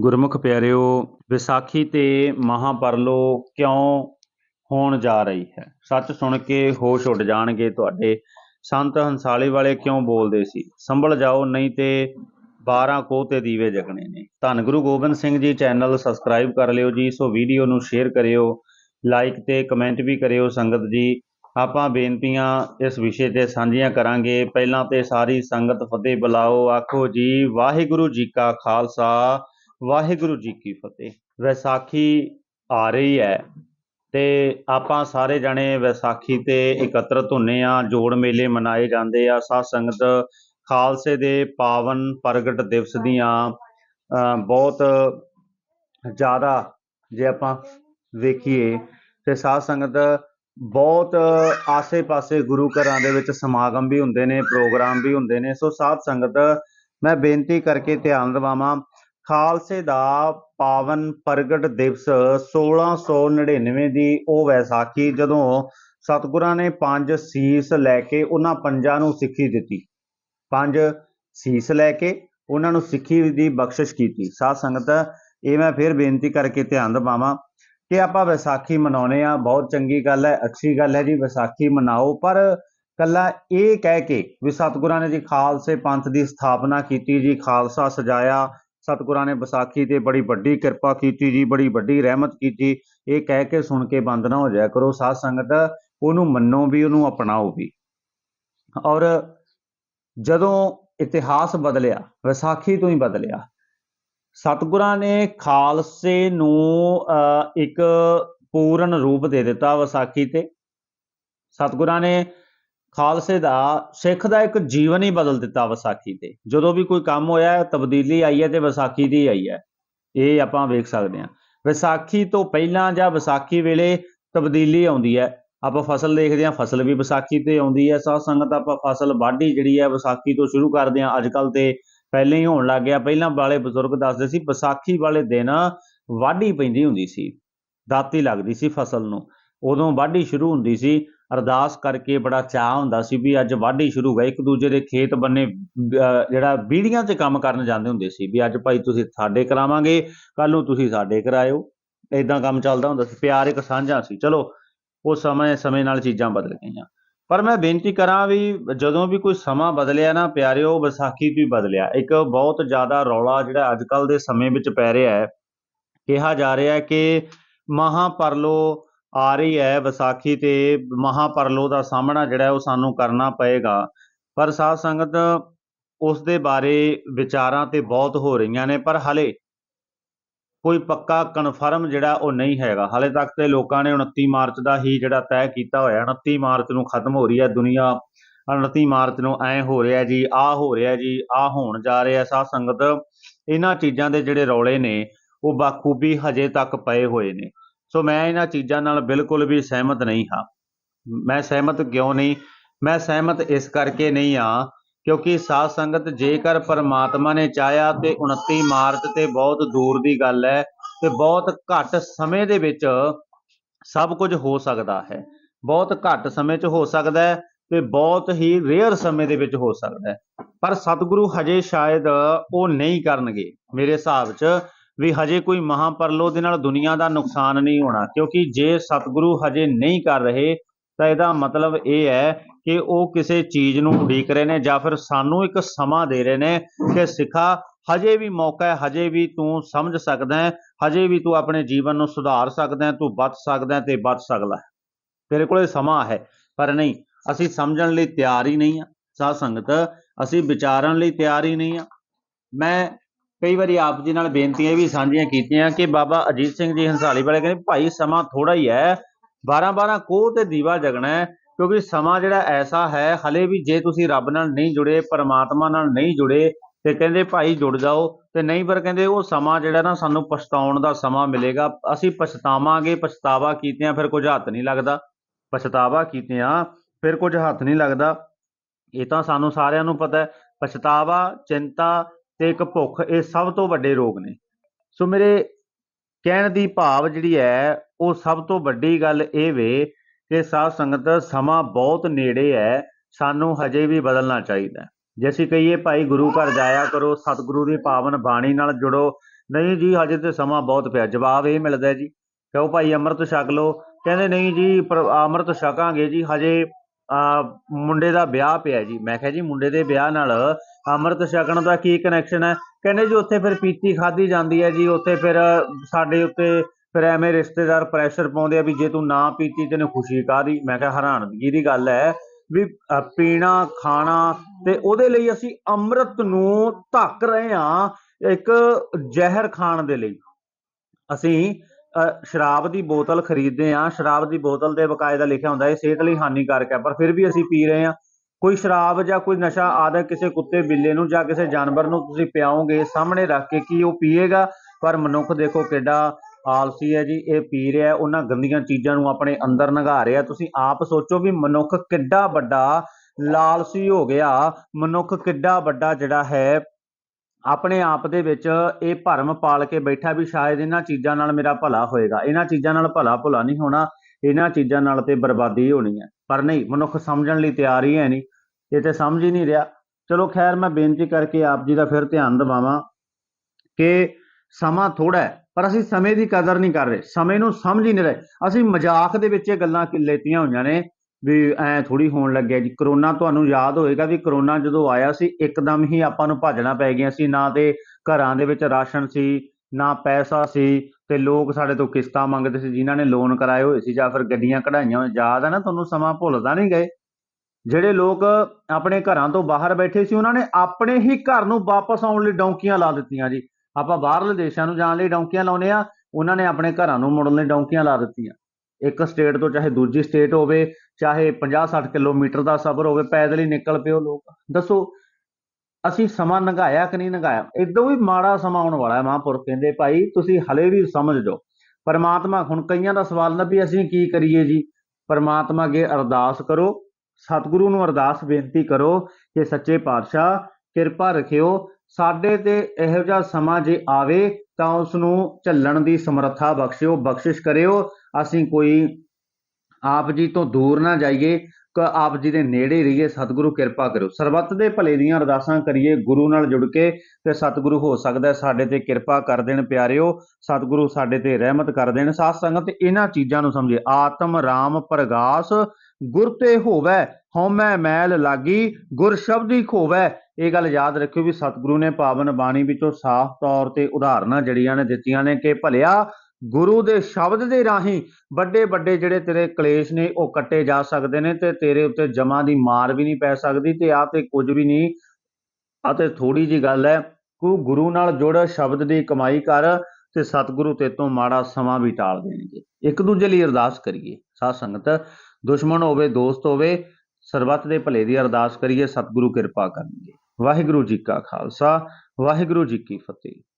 ਗੁਰਮੁਖ ਪਿਆਰਿਓ, ਵਿਸਾਖੀ ਤੇ ਮਹਾਪਰਲੋ ਕਿਉਂ ਹੋਣ ਜਾ ਰਹੀ ਹੈ? ਸੱਚ ਸੁਣ ਕੇ ਹੋਸ਼ ਉੱਡ ਜਾਣਗੇ ਤੁਹਾਡੇ। ਸੰਤ ਹੰਸਾਲੀ ਵਾਲੇ ਕਿਉਂ ਬੋਲਦੇ ਸੀ? ਸੰਭਲ ਜਾਓ, ਨਹੀਂ ਤੇ 12 ਕੋਹ ਤੇ ਦੀਵੇ ਜਗਣੇ ਨੇ। ਧੰਨ ਗੁਰੂ ਗੋਬਿੰਦ ਸਿੰਘ ਜੀ, ਚੈਨਲ ਸਬਸਕ੍ਰਾਈਬ ਕਰ ਲਿਓ ਜੀ, ਸੋ ਵੀਡੀਓ ਨੂੰ ਸ਼ੇਅਰ ਕਰਿਓ, ਲਾਈਕ ਤੇ ਕਮੈਂਟ ਵੀ ਕਰਿਓ ਸੰਗਤ ਜੀ। ਆਪਾਂ ਬੇਨਤੀਆਂ ਇਸ ਵਿਸ਼ੇ ਤੇ ਸਾਂਝੀਆਂ ਕਰਾਂਗੇ। ਪਹਿਲਾਂ ਤੇ ਸਾਰੀ ਸੰਗਤ ਫਤਿਹ ਬੁਲਾਓ, ਆਖੋ ਜੀ, ਵਾਹਿਗੁਰੂ ਜੀ ਕਾ ਖਾਲਸਾ। ਵਾਹਿਗੁਰੂ ਜੀ ਕੀ ਫਤਿਹ। ਵਿਸਾਖੀ ਆ ਰਹੀ ਹੈ ਤੇ ਆਪਾਂ ਸਾਰੇ ਜਣੇ ਵਿਸਾਖੀ ਤੇ ਇਕੱਤਰਤ ਹੁੰਨੇ ਆ, ਜੋੜ ਮੇਲੇ ਮਨਾਏ ਜਾਂਦੇ ਆ। ਸਾਧ ਸੰਗਤ ਖਾਲਸੇ ਦੇ ਪਾਵਨ ਪ੍ਰਗਟ ਦਿਵਸ ਦੀਆਂ ਬਹੁਤ ਜ਼ਿਆਦਾ ਜੇ ਆਪਾਂ ਵੇਖੀਏ ਤੇ ਸਾਧ ਸੰਗਤ ਬਹੁਤ ਆਸੇ-ਪਾਸੇ ਗੁਰੂ ਘਰਾਂ ਦੇ ਵਿੱਚ ਸਮਾਗਮ ਵੀ ਹੁੰਦੇ ਨੇ, ਪ੍ਰੋਗਰਾਮ ਵੀ ਹੁੰਦੇ ਨੇ। ਸੋ ਸਾਧ ਸੰਗਤ, ਮੈਂ ਬੇਨਤੀ ਕਰਕੇ ਧਿਆਨ ਦਿਵਾਵਾਂ ਖਾਲਸੇ ਦਾ ਪਾਵਨ ਪ੍ਰਗਟ ਦਿਵਸ 1699 ਦੀ ਉਹ ਵੈਸਾਖੀ ਜਦੋਂ ਸਤਿਗੁਰਾਂ ਨੇ ਪੰਜ ਸੀਸ ਲੈ ਕੇ ਉਹਨਾਂ ਪੰਜਾਂ ਨੂੰ ਸਿੱਖੀ ਦਿੱਤੀ। ਪੰਜ ਸੀਸ ਲੈ ਕੇ ਉਹਨਾਂ ਨੂੰ ਸਿੱਖੀ ਦੀ ਬਖਸ਼ਿਸ਼ ਕੀਤੀ। ਸਾਧ ਸੰਗਤ, ਇਹ ਮੈਂ ਫਿਰ ਬੇਨਤੀ ਕਰਕੇ ਧਿਆਨ ਦਿਵਾਵਾਂ ਕਿ ਆਪਾਂ ਵਿਸਾਖੀ ਮਨਾਉਨੇ ਆ। ਬਹੁਤ ਚੰਗੀ ਗੱਲ ਹੈ, ਅੱਛੀ ਗੱਲ ਹੈ ਜੀ, ਵਿਸਾਖੀ ਮਨਾਓ। ਪਰ ਕੱਲਾ ਇਹ ਕਹਿ ਕੇ ਵੀ ਸਤਿਗੁਰਾਂ ਨੇ ਜੀ ਖਾਲਸੇ ਪੰਥ ਦੀ ਸਥਾਪਨਾ ਕੀਤੀ, ਜੀ ਖਾਲਸਾ ਸਜਾਇਆ ਸਤਿਗੁਰਾਂ ਨੇ ਵਿਸਾਖੀ ਤੇ ਬੜੀ ਵੱਡੀ ਕਿਰਪਾ ਕੀਤੀ ਜੀ ਬੜੀ ਵੱਡੀ ਰਹਿਮਤ ਕੀਤੀ। ਇਹ ਕਹਿ ਕੇ ਸੁਣ ਕੇ ਬੰਦ ਨਾ ਹੋ ਜਾਇਆ ਕਰੋ। ਸਾਧ ਸੰਗਤ ਉਹਨੂੰ ਮੰਨੋ ਵੀ ਉਹਨੂੰ ਅਪਣਾਓ ਵੀ। ਔਰ ਜਦੋਂ ਇਤਿਹਾਸ ਬਦਲਿਆ ਵਿਸਾਖੀ ਤੋਂ ਹੀ ਬਦਲਿਆ ਸਤਿਗੁਰਾਂ ਨੇ ਖਾਲਸੇ ਨੂੰ ਅ, ਇੱਕ ਪੂਰਨ ਰੂਪ ਦੇ ਦਿੱਤਾ ਵਿਸਾਖੀ ਤੇ। ਸਤਿਗੁਰਾਂ ਨੇ ਖਾਲਸੇ ਦਾ ਸਿੱਖ ਦਾ ਇੱਕ ਜੀਵਨ ਹੀ ਬਦਲ ਦਿੱਤਾ ਵਿਸਾਖੀ ਤੇ। ਜਦੋਂ ਵੀ ਕੋਈ ਕੰਮ ਹੋਇਆ, ਤਬਦੀਲੀ ਆਈ ਹੈ ਤੇ ਵਿਸਾਖੀ ਦੀ ਆਈ ਹੈ। ਇਹ ਆਪਾਂ ਵੇਖ ਸਕਦੇ ਹਾਂ। ਵਿਸਾਖੀ ਤੋਂ ਪਹਿਲਾਂ ਜਾਂ ਵਿਸਾਖੀ ਵੇਲੇ ਤਬਦੀਲੀ ਆਉਂਦੀ ਹੈ। ਆਪਾਂ ਫਸਲ ਦੇਖਦੇ ਹਾਂ, ਫਸਲ ਵੀ ਵਿਸਾਖੀ ਤੇ ਆਉਂਦੀ ਹੈ। ਸਾਧ ਸੰਗਤ ਆਪਾਂ ਫਸਲ ਵਾਢੀ ਜਿਹੜੀ ਹੈ, ਵਿਸਾਖੀ ਤੋਂ ਸ਼ੁਰੂ ਕਰਦੇ ਹਾਂ। ਅੱਜ ਕੱਲ ਤੇ ਪਹਿਲਾਂ ਹੀ ਹੋਣ ਲੱਗ ਗਿਆ। ਪਹਿਲਾਂ ਵਾਲੇ ਬਜ਼ੁਰਗ ਦੱਸਦੇ ਸੀ, ਵਿਸਾਖੀ ਵਾਲੇ ਦਿਨ ਵਾਢੀ ਪੈਂਦੀ ਹੁੰਦੀ ਸੀ। ਦਾਤੀ ਲੱਗਦੀ ਸੀ ਫਸਲ ਨੂੰ। ਉਦੋਂ ਵਾਢੀ ਸ਼ੁਰੂ ਹੁੰਦੀ ਸੀ। ਅਰਦਾਸ ਕਰਕੇ ਬੜਾ ਚਾਹ ਹੁੰਦਾ ਸੀ ਵੀ ਅੱਜ ਵਾਢੀ ਸ਼ੁਰੂ ਹੋ ਗਈ ਇੱਕ ਦੂਜੇ ਦੇ ਖੇਤ ਬੰਨੇ ਜਿਹੜਾ ਬੀੜੀਆਂ 'ਚ ਕੰਮ ਕਰਨ ਜਾਂਦੇ ਹੁੰਦੇ ਸੀ ਵੀ ਅੱਜ ਭਾਈ ਤੁਸੀਂ ਸਾਡੇ ਕਰਾਵਾਂਗੇ ਕੱਲ ਨੂੰ ਤੁਸੀਂ ਸਾਡੇ ਕਰਾਇਓ। ਇਦਾਂ ਕੰਮ ਚੱਲਦਾ ਹੁੰਦਾ ਸੀ, ਪਿਆਰ ਇੱਕ ਸਾਂਝਾ ਸੀ। ਚਲੋ, ਉਹ ਸਮੇਂ ਸਮੇਂ ਨਾਲ ਚੀਜ਼ਾਂ ਬਦਲ ਗਈਆਂ। ਪਰ ਮੈਂ ਬੇਨਤੀ ਕਰਾਂ ਵੀ ਜਦੋਂ ਵੀ ਕੋਈ ਸਮਾਂ ਬਦਲਿਆ ਨਾ ਪਿਆਰਿਓ, ਵਿਸਾਖੀ ਤੋਂ ਹੀ ਬਦਲਿਆ। ਇੱਕ ਬਹੁਤ ਜ਼ਿਆਦਾ ਰੌਲਾ ਜਿਹੜਾ ਅੱਜ ਕੱਲ ਦੇ ਸਮੇਂ ਵਿੱਚ ਪੈ ਰਿਹਾ ਹੈ, ਕਿਹਾ ਜਾ ਰਿਹਾ ਹੈ ਕਿ ਮਹਾਪਰਲੋ ਆ ਰਹੀ ਹੈ ਵਿਸਾਖੀ ਤੇ ਮਹਾਪਰਲੋ ਦਾ ਸਾਹਮਣਾ ਜਿਹੜਾ ਉਹ ਸਾਨੂੰ ਕਰਨਾ ਪਏਗਾ। ਪਰ ਸਾਧ ਸੰਗਤ, ਉਸ ਦੇ ਬਾਰੇ ਵਿਚਾਰਾਂ ਤੇ ਬਹੁਤ ਹੋ ਰਹੀਆਂ ਨੇ, ਪਰ ਹਲੇ ਕੋਈ ਪੱਕਾ ਕਨਫਰਮ ਜਿਹੜਾ ਉਹ ਨਹੀਂ ਹੈਗਾ। ਹਲੇ ਤੱਕ ਤੇ ਲੋਕਾਂ ਨੇ 29 ਮਾਰਚ ਦਾ ਹੀ ਜਿਹੜਾ ਤੈਅ ਕੀਤਾ ਹੋਇਆ 29 ਮਾਰਚ ਨੂੰ ਖਤਮ ਹੋ ਰਹੀ ਹੈ ਦੁਨੀਆ 29 ਮਾਰਚ ਨੂੰ ਐ ਹੋ ਰਿਹਾ ਜੀ ਆ ਹੋ ਰਿਹਾ ਜੀ ਆ ਹੋਣ ਜਾ ਰਿਹਾ ਸਾਧ ਸੰਗਤ, ਇਹਨਾਂ ਚੀਜ਼ਾਂ ਦੇ ਜਿਹੜੇ ਰੌਲੇ ਨੇ, ਉਹ ਬਾਖੂਬੀ ਹਜੇ ਤੱਕ ਪਏ ਹੋਏ ਨੇ। ਸੋ ਮੈਂ ਇਹਨਾਂ ਚੀਜ਼ਾਂ ਨਾਲ ਬਿਲਕੁਲ ਵੀ ਸਹਿਮਤ ਨਹੀਂ ਹਾਂ। ਮੈਂ ਸਹਿਮਤ ਕਿਉਂ ਨਹੀਂ? ਮੈਂ ਸਹਿਮਤ ਇਸ ਕਰਕੇ ਨਹੀਂ ਆ ਕਿਉਂਕਿ ਸਾਧ ਸੰਗਤ ਜੇਕਰ ਪਰਮਾਤਮਾ ਨੇ ਚਾਹਿਆ ਤੇ 29 ਮਾਰਚ ਤੇ ਬਹੁਤ ਦੂਰ ਦੀ ਗੱਲ ਹੈ ਤੇ ਬਹੁਤ ਘੱਟ ਸਮੇਂ ਦੇ ਵਿੱਚ ਸਭ ਕੁਝ ਹੋ ਸਕਦਾ ਹੈ। ਬਹੁਤ ਘੱਟ ਸਮੇਂ 'ਚ ਹੋ ਸਕਦਾ ਹੈ ਤੇ ਬਹੁਤ ਹੀ ਰੇਅਰ ਸਮੇਂ ਦੇ ਵਿੱਚ ਹੋ ਸਕਦਾ ਹੈ। ਪਰ ਸਤਿਗੁਰੂ ਹਜੇ ਸ਼ਾਇਦ ਉਹ ਨਹੀਂ ਕਰਨਗੇ ਮੇਰੇ ਹਿਸਾਬ 'ਚ। ਵੀ ਹਜੇ ਕੋਈ ਮਹਾਪਰਲੋ ਦੇ ਨਾਲ ਦੁਨੀਆ ਦਾ ਨੁਕਸਾਨ ਨਹੀਂ ਹੋਣਾ, ਕਿਉਂਕਿ ਜੇ ਸਤਿਗੁਰੂ ਹਜੇ ਨਹੀਂ ਕਰ ਰਹੇ, ਤਾਂ ਇਹਦਾ ਮਤਲਬ ਇਹ ਹੈ ਕਿ ਉਹ ਕਿਸੇ ਚੀਜ਼ ਨੂੰ ਉਡੀਕ ਰਹੇ ਨੇ ਜਾਂ ਫਿਰ ਸਾਨੂੰ ਇੱਕ ਸਮਾਂ ਦੇ ਰਹੇ ਨੇ ਕਿ ਸਿੱਖਾ, ਹਜੇ ਵੀ ਮੌਕਾ ਹੈ, ਹਜੇ ਵੀ ਤੂੰ ਸਮਝ ਸਕਦਾ ਹੈ, ਹਜੇ ਵੀ ਤੂੰ ਆਪਣੇ ਜੀਵਨ ਨੂੰ ਸੁਧਾਰ ਸਕਦਾ ਹੈ, ਤੂੰ ਬਚ ਸਕਦਾ ਹੈ ਤੇ ਬਚ ਸਕਦਾ ਹੈ। ਤੇਰੇ ਕੋਲੇ ਸਮਾਂ ਹੈ, ਪਰ ਨਹੀਂ, ਅਸੀਂ ਸਮਝਣ ਲਈ ਤਿਆਰ ਹੀ ਨਹੀਂ ਆ ਸਾਧ ਸੰਗਤ, ਅਸੀਂ ਵਿਚਾਰਨ ਲਈ ਤਿਆਰ ਹੀ ਨਹੀਂ ਆ ਮੈਂ ਕਈ ਵਾਰੀ ਆਪ ਜੀ ਨਾਲ ਬੇਨਤੀਆਂ ਵੀ ਸਾਂਝੀਆਂ ਕੀਤੀਆਂ ਕਿ ਬਾਬਾ ਅਜੀਤ ਸਿੰਘ ਜੀ ਹੰਸਾਲੀ ਵਾਲੇ ਕਹਿੰਦੇ, ਭਾਈ, ਸਮਾਂ ਥੋੜਾ ਹੀ ਹੈ। 12 12 ਕੋਹ ਤੇ ਦੀਵਾ ਜਗਣਾ ਹੈ, ਕਿਉਂਕਿ ਸਮਾਂ ਜਿਹੜਾ ਐਸਾ ਹੈ, ਹਲੇ ਵੀ ਜੇ ਤੁਸੀਂ ਰੱਬ ਨਾਲ ਨਹੀਂ ਜੁੜੇ, ਪਰਮਾਤਮਾ ਨਾਲ ਨਹੀਂ ਜੁੜੇ, ਤੇ ਕਹਿੰਦੇ, ਭਾਈ, ਜੁੜ ਜਾਓ। ਤੇ ਨਹੀਂ, ਪਰ ਕਹਿੰਦੇ, ਉਹ ਸਮਾਂ ਜਿਹੜਾ ਨਾ ਸਾਨੂੰ ਪਛਤਾਉਣ ਦਾ ਸਮਾਂ ਮਿਲੇਗਾ। ਅਸੀਂ ਪਛਤਾਵਾਂਗੇ, ਪਛਤਾਵਾ ਕੀਤਿਆਂ, ਫਿਰ ਕੁਝ ਹੱਥ ਨਹੀਂ ਲੱਗਦਾ। ਪਛਤਾਵਾ ਕੀਤਿਆਂ, ਫਿਰ ਕੁਝ ਹੱਥ ਨਹੀਂ ਲੱਗਦਾ। ਇਹ ਤਾਂ ਸਾਨੂੰ ਸਾਰਿਆਂ ਨੂੰ ਪਤਾ ਹੈ। ਪਛਤਾਵਾ, ਚਿੰਤਾ ਤੇ ਇੱਕ ਭੁੱਖ ਇਹ ਸਭ ਤੋਂ ਵੱਡੇ ਰੋਗ ਨੇ। ਸੋ ਮੇਰੇ ਕਹਿਣ ਦੀ ਭਾਵ ਜਿਹੜੀ ਹੈ, ਉਹ ਸਭ ਤੋਂ ਵੱਡੀ ਗੱਲ ਇਹ ਵੇ ਕਿ ਸਾਧ ਸੰਗਤ, ਸਮਾਂ ਬਹੁਤ ਨੇੜੇ ਹੈ, ਸਾਨੂੰ ਹਜੇ ਵੀ ਬਦਲਣਾ ਚਾਹੀਦਾ ਜੇ ਅਸੀਂ ਕਹੀਏ, ਭਾਈ ਗੁਰੂ ਘਰ ਜਾਇਆ ਕਰੋ, ਸਤਿਗੁਰੂ ਦੀ ਪਾਵਨ ਬਾਣੀ ਨਾਲ ਜੁੜੋ। ਨਹੀਂ ਜੀ, ਹਜੇ ਤੇ ਸਮਾਂ ਬਹੁਤ ਪਿਆ। ਜਵਾਬ ਇਹ ਮਿਲਦਾ ਜੀ ਕਹੋ ਭਾਈ ਅੰਮ੍ਰਿਤ ਛਕ ਲਓ? ਕਹਿੰਦੇ, ਨਹੀਂ ਜੀ, ਪਰ ਅੰਮ੍ਰਿਤ ਛਕਾਂਗੇ ਜੀ, ਹਜੇ ਆ ਮੁੰਡੇ ਦਾ ਵਿਆਹ ਪਿਆ ਜੀ। ਮੈਂ ਕਿਹਾ ਜੀ, ਮੁੰਡੇ ਦੇ ਵਿਆਹ ਨਾਲ ਅੰਮ੍ਰਿਤ ਛਕਣ ਦਾ ਕੀ ਕਨੈਕਸ਼ਨ ਹੈ? ਕਹਿੰਦੇ ਜੀ ਉੱਥੇ ਫਿਰ ਪੀਤੀ ਖਾਦੀ ਜਾਂਦੀ ਹੈ ਜੀ, ਉੱਥੇ ਫਿਰ ਸਾਡੇ ਉੱਤੇ ਫਿਰ ਐਵੇਂ ਰਿਸ਼ਤੇਦਾਰ ਪ੍ਰੈਸ਼ਰ ਪਾਉਂਦੇ ਆ ਵੀ ਜੇ ਤੂੰ ਨਾ ਪੀਤੀ ਤੈਨੂੰ ਖੁਸ਼ੀ ਕਾਦੀ ਮੈਂ ਕਿਹਾ ਹੈਰਾਨਗੀ ਦੀ ਗੱਲ ਹੈ ਵੀ ਪੀਣਾ, ਖਾਣਾ ਤੇ ਉਹਦੇ ਲਈ ਅਸੀਂ ਅੰਮ੍ਰਿਤ ਨੂੰ ਧੱਕ ਰਹੇ ਹਾਂ ਇੱਕ ਜ਼ਹਿਰ ਖਾਣ ਦੇ ਲਈ। ਅਸੀਂ ਸ਼ਰਾਬ ਦੀ ਬੋਤਲ ਖਰੀਦਦੇ ਹਾਂ, ਸ਼ਰਾਬ ਦੀ ਬੋਤਲ ਦੇ ਬਕਾਇਦਾ ਲਿਖਿਆ ਹੁੰਦਾ, ਇਹ ਸਿਹਤ ਲਈ ਹਾਨੀਕਾਰਕ ਹੈ, ਪਰ ਫਿਰ ਵੀ ਅਸੀਂ ਪੀ ਰਹੇ ਹਾਂ। ਕੋਈ ਸ਼ਰਾਬ ਜਾਂ ਕੋਈ ਨਸ਼ਾ ਆਦਿ ਕਿਸੇ ਕੁੱਤੇ, ਬਿੱਲੇ ਨੂੰ ਜਾਂ ਕਿਸੇ ਜਾਨਵਰ ਨੂੰ ਤੁਸੀਂ ਪਿਆਓਗੇ, ਸਾਹਮਣੇ ਰੱਖ ਕੇ ਕੀ ਉਹ ਪੀਏਗਾ? ਪਰ ਮਨੁੱਖ ਦੇਖੋ ਕਿੱਡਾ ਆਲਸੀ ਹੈ ਜੀ, ਇਹ ਪੀ ਰਿਹਾ, ਉਹਨਾਂ ਗੰਦੀਆਂ ਚੀਜ਼ਾਂ ਨੂੰ ਆਪਣੇ ਅੰਦਰ ਨਗਾ ਰਿਹਾ। ਤੁਸੀਂ ਆਪ ਸੋਚੋ ਵੀ ਮਨੁੱਖ ਕਿੱਡਾ ਵੱਡਾ ਲਾਲਸੀ ਹੋ ਗਿਆ। ਮਨੁੱਖ ਕਿੱਡਾ ਵੱਡਾ ਜਿਹੜਾ ਹੈ, ਆਪਣੇ ਆਪ ਦੇ ਵਿੱਚ ਇਹ ਭਰਮ ਪਾਲ ਕੇ ਬੈਠਾ ਵੀ ਸ਼ਾਇਦ ਇਹਨਾਂ ਚੀਜ਼ਾਂ ਨਾਲ ਮੇਰਾ ਭਲਾ ਹੋਏਗਾ। ਇਹਨਾਂ ਚੀਜ਼ਾਂ ਨਾਲ ਭਲਾ ਭੁਲਾ ਨਹੀਂ ਹੋਣਾ, ਇਹਨਾਂ ਚੀਜ਼ਾਂ ਨਾਲ ਤੇ ਬਰਬਾਦੀ ਹੋਣੀ ਹੈ। ਪਰ ਨਹੀਂ, ਮਨੁੱਖ ਸਮਝਣ ਲਈ ਤਿਆਰ ਹੀ ਹੈ ਨਹੀਂ। ਇਹ ਤੇ ਸਮਝ ਹੀ ਨਹੀਂ ਰਿਹਾ। ਚਲੋ ਖੈਰ, ਮੈਂ ਬੇਨਤੀ ਕਰਕੇ ਆਪ ਜੀ ਦਾ ਫਿਰ ਧਿਆਨ ਦਿਵਾਵਾਂ ਕਿ ਸਮਾਂ ਥੋੜਾ ਹੈ, ਪਰ ਅਸੀਂ ਸਮੇਂ ਦੀ ਕਦਰ ਨਹੀਂ ਕਰ ਰਹੇ। ਸਮੇਂ ਨੂੰ ਸਮਝ ਹੀ ਨਹੀਂ ਰਹੇ। ਅਸੀਂ ਮਜ਼ਾਕ ਦੇ ਵਿੱਚ ਇਹ ਗੱਲਾਂ ਲੈਤੀਆਂ ਹੋਈਆਂ ਨੇ ਵੀ ਐ ਥੋੜੀ ਹੋਣ ਲੱਗਿਆ ਜੀ। ਕਰੋਨਾ ਤੁਹਾਨੂੰ ਯਾਦ ਹੋਏਗਾ ਵੀ ਕਰੋਨਾ ਜਦੋਂ ਆਇਆ ਸੀ, ਇੱਕਦਮ ਹੀ ਆਪਾਂ ਨੂੰ ਭੱਜਣਾ ਪੈ ਗਿਆ ਸੀ। ਨਾ ਤੇ ਘਰਾਂ ਦੇ ਵਿੱਚ ਰਾਸ਼ਨ ਸੀ, ਨਾ ਪੈਸਾ ਸੀ ਤੇ ਲੋਕ ਸਾਡੇ ਤੋਂ ਕਿਸ਼ਤਾਂ ਮੰਗਦੇ ਸੀ, ਜਿਨ੍ਹਾਂ ਨੇ ਲੋਨ ਕਰਾਏ ਹੋਏ ਸੀ ਜਾਂ ਫਿਰ ਗੱਡੀਆਂ ਕਢਾਈਆਂ ਹੋਏ ਯਾਦ ਹੈ ਨਾ, ਤੁਹਾਨੂੰ ਸਮਾਂ ਭੁੱਲਦਾ ਨਹੀਂ ਗਏ। ਜਿਹੜੇ ਲੋਕ ਆਪਣੇ ਘਰਾਂ ਤੋਂ ਬਾਹਰ ਬੈਠੇ ਸੀ, ਉਹਨਾਂ ਨੇ ਆਪਣੇ ਹੀ ਘਰ ਨੂੰ ਵਾਪਸ ਆਉਣ ਲਈ ਡੌਂਕੀਆਂ ਲਾ ਦਿੱਤੀਆਂ ਜੀ। ਆਪਾਂ ਬਾਹਰਲੇ ਦੇਸ਼ਾਂ ਨੂੰ ਜਾਣ ਲਈ ਡੌਂਕੀਆਂ ਲਾਉਨੇ ਆ ਉਹਨਾਂ ਨੇ ਆਪਣੇ ਘਰਾਂ ਨੂੰ ਮੁੜਨ ਲਈ ਡੌਂਕੀਆਂ ਲਾ ਦਿੱਤੀਆਂ। ਇੱਕ ਸਟੇਟ ਤੋਂ ਚਾਹੇ ਦੂਜੀ ਸਟੇਟ ਹੋਵੇ, ਚਾਹੇ 50-60 ਕਿਲੋਮੀਟਰ ਦਾ ਸਫ਼ਰ ਹੋਵੇ, ਪੈਦਲ ਹੀ ਨਿਕਲ ਪਿਓ ਲੋਕ। ਦੱਸੋ, ਅਸੀਂ ਸਮਾਂ ਲੰਘਾਇਆ ਕਿ ਨਹੀਂ ਲੰਘਾਇਆ ਇਦੋਂ ਵੀ ਮਾੜਾ ਸਮਾਂ ਆਉਣ ਵਾਲਾ ਹੈ ਮਹਾਂਪੁਰਖ, ਕਹਿੰਦੇ ਭਾਈ, ਤੁਸੀਂ ਹਲੇ ਵੀ ਸਮਝ ਜਾਓ। ਪਰਮਾਤਮਾ, ਹੁਣ ਕਈਆਂ ਦਾ ਸਵਾਲ ਨਾ ਵੀ ਅਸੀਂ ਕੀ ਕਰੀਏ ਜੀ? ਪਰਮਾਤਮਾ ਅੱਗੇ ਅਰਦਾਸ ਕਰੋ ਸਤਿਗੁਰੂ ਨੂੰ ਅਰਦਾਸ ਬੇਨਤੀ ਕਰੋ ਕਿ ਸੱਚੇ ਪਾਤਸ਼ਾਹ, ਕਿਰਪਾ ਰੱਖਿਓ, ਸਾਡੇ ਤੇ ਇਹੋ ਜਿਹਾ ਸਮਾਂ ਜੇ ਆਵੇ ਤਾਂ ਉਸ ਨੂੰ ਝੱਲਣ ਦੀ ਸਮਰੱਥਾ ਬਖਸ਼ਿਓ, ਬਖਸ਼ਿਸ਼ ਕਰਿਓ। ਅਸੀਂ ਕੋਈ ਆਪ ਜੀ ਤੋਂ ਦੂਰ ਨਾ ਜਾਈਏ ਆਪ ਜੀ ਦੇ ਨੇੜੇ ਰਹੀਏ, ਸਤਿਗੁਰੂ ਕਿਰਪਾ ਕਰੋ ਸਰਬੱਤ ਦੇ ਭਲੇ ਦੀਆਂ ਅਰਦਾਸਾਂ ਕਰੀਏ, ਗੁਰੂ ਨਾਲ ਜੁੜ ਕੇ ਤੇ ਸਤਿਗੁਰੂ ਹੋ ਸਕਦਾ ਸਾਡੇ ਤੇ ਕਿਰਪਾ ਕਰ ਦੇਣ ਪਿਆਰਿਓ, ਸਤਿਗੁਰੂ ਸਾਡੇ ਤੇ ਰਹਿਮਤ ਕਰ ਦੇਣ। ਸਾਧ ਸੰਗਤ, ਇਹਨਾਂ ਚੀਜ਼ਾਂ ਨੂੰ ਸਮਝੇ ਆਤਮ ਰਾਮ ਪ੍ਰਗਾਸ, ਗੁਰ ਤੇ ਹੋਵੇ, ਹਉਮੈ ਮੈਲ ਲਾਗੀ, ਗੁਰ ਸ਼ਬਦੀ ਖੋਵੈ। ਇਹ ਗੱਲ ਯਾਦ ਰੱਖਿਓ ਵੀ ਸਤਿਗੁਰੂ ਨੇ ਪਾਵਨ ਬਾਣੀ ਵਿੱਚੋਂ ਸਾਫ਼ ਤੌਰ ਤੇ ਉਦਾਹਰਨਾਂ ਜੜੀਆਂ ਨੇ ਦਿੱਤੀਆਂ ਨੇ ਕਿ ਭਲਿਆ ਗੁਰੂ ਦੇ ਸ਼ਬਦ ਦੇ ਰਾਹੀਂ ਵੱਡੇ ਵੱਡੇ ਜਿਹੜੇ ਤੇਰੇ ਕਲੇਸ਼ ਨੇ ਉਹ ਕੱਟੇ ਜਾ ਸਕਦੇ ਨੇ ਤੇ ਤੇਰੇ ਉੱਤੇ ਜਮਾ ਦੀ ਮਾਰ ਵੀ ਨਹੀਂ ਪੈ ਸਕਦੀ ਤੇ ਆ ਤੇ ਕੁਝ ਵੀ ਨਹੀਂ। ਆ ਤੇ ਥੋੜੀ ਜੀ ਗੱਲ ਹੈ ਤੂੰ ਗੁਰੂ ਨਾਲ ਜੁੜ ਸ਼ਬਦ ਦੀ ਕਮਾਈ ਕਰ ਤੇ ਸਤਿਗੁਰੂ ਤੇ ਤੋਂ ਮਾੜਾ ਸਮਾਂ ਵੀ ਟਾਲ ਦੇਣਗੇ। ਇੱਕ ਦੂਜੇ ਲਈ ਅਰਦਾਸ ਕਰੀਏ। ਸਾਧ ਸੰਗਤ, ਦੁਸ਼ਮਣ ਹੋਵੇ, ਦੋਸਤ ਹੋਵੇ, ਸਰਬੱਤ ਦੇ ਭਲੇ ਦੀ ਅਰਦਾਸ ਕਰੀਏ, ਸਤਿਗੁਰੂ ਕਿਰਪਾ ਕਰਨਗੇ। ਵਾਹਿਗੁਰੂ ਜੀ ਕਾ ਖਾਲਸਾ, ਵਾਹਿਗੁਰੂ ਜੀ ਕੀ ਫਤਿਹ।